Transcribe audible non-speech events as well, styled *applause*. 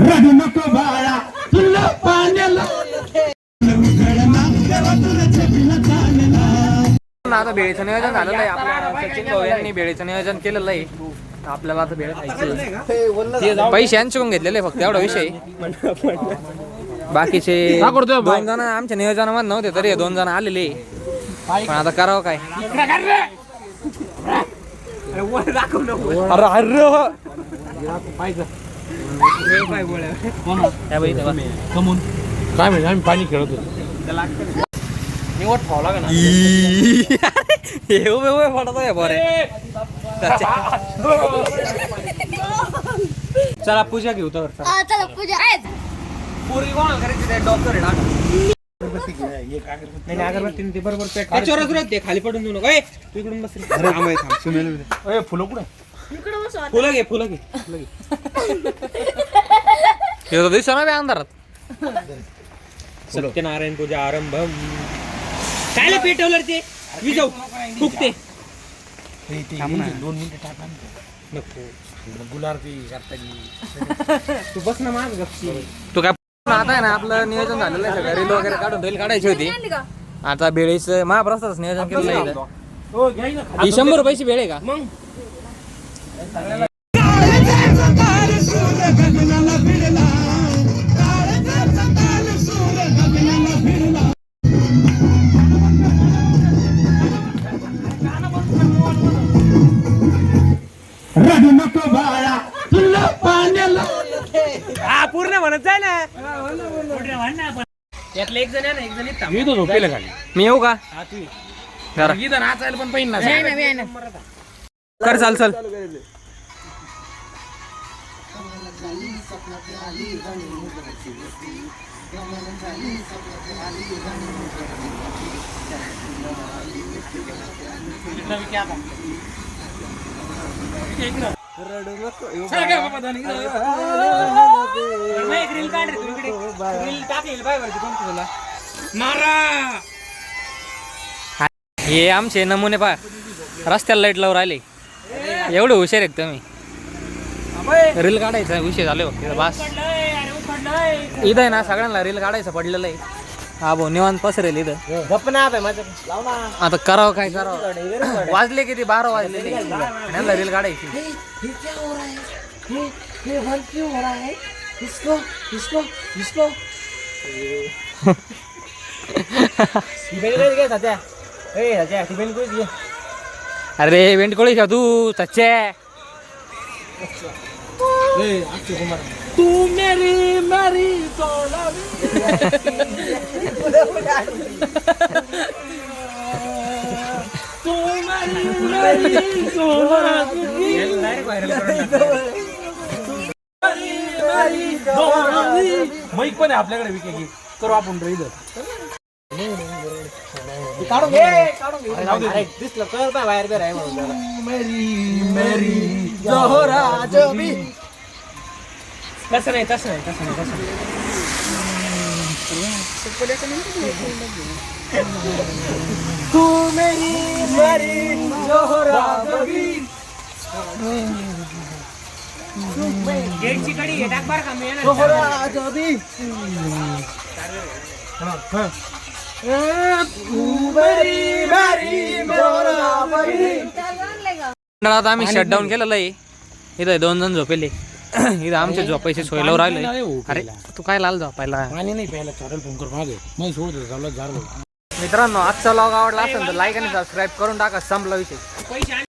रडू नको बाळा तुला पाण्याला आता बेळीचं नियोजन झालेलं आहे आपल्या सचिन भाऊ यांनी बेळीचं नियोजन केलेलं आहे आपल्याला आता बेळ खायची पैसे यांच्याकडून घेतलेले फक्त एवढा विषय. बाकीचे दोन जण आमच्या नियोजनामध्ये नव्हते तरी हे दोन जण आलेले. पण आता करावं काय? अरे अरे तेव्हा. काय म्हणजे आम्ही पाणी खेळत होतो. निवड ना. हे आहे बरे चला पूजा घेऊ तर. हा, चला पूजा. आहे पूर्वी कोणाला करायची? डॉक्टर आहे नाही नाही, ते बरोबर त्याच्यावरच राहते खाली पडून देऊ नको. ए, तू इकडून बस रे. ए, फुलं कुठे? फुलं घे फुलं घे फुलं घे. हे तर दिसतो ना बे अंधारात. सत्यनारायण पूजा आरंभ काय पेटवलं ते? विजव फुकते. दोन मिनिटं टाका नको. करता तू बस ना माझ गप्पी तू काय आता आहे ना आपलं नियोजन झालेलं आहे सगळं. रील वगैरे काढून रील काढायची होती. आता बेळीचं महाप्रस्थाच नियोजन केलेलं आहे इथं. ही शंभर रुपयाची बेळ आहे का? मग रडू नको बाळा. तुला पाण्याला पूर्ण म्हणत जाय ना. यातलं एक जण आहे ना एक जण इथं थांब. मी तो झोपेला खाली. मी येऊ का? जरा. इथं नाचायला पण पाहिजे ना कर चाल चल. हे आमचे नमुने पा रस्त्याला लाइट लावून राहिले. एवढे हुशार आहेत तुम्ही. रील काढायचा विषय झाले हो बस. इथं आहे ना सगळ्यांना रील काढायचं पडलेलं आहे. हा भाऊ निवांत पसरेल इथं. आता करावं काय करावं? वाजले किती? बारा वाजले. यांना रील काढायची. *laughs* अरे वेंटकोळी का तू? सच्चे? तू मेरी मेरी तू मेरी मेरी मैक पण आहे आपल्याकडे विके की करू आपण रे इथं तसं नाही तसं नाही तसं नाही तसं नाही. तू मेरी मेरी जोहरा गेटची कडी टाक बरं का मंडळात आम्ही शटडाऊन केलेलं आहे. इथं दोन जण झोपेले. *coughs* इथं आमचे झोपायचे सोय लावून राहिले. अरे तू काय लाल झोपायला? पाणी नाही प्यायला चालेल फोन कर मागे मग सोडतो चालत झालं. मित्रांनो आजचा लॉग आवडला असेल तर लाईक आणि सबस्क्राईब करून टाका संपला विषय.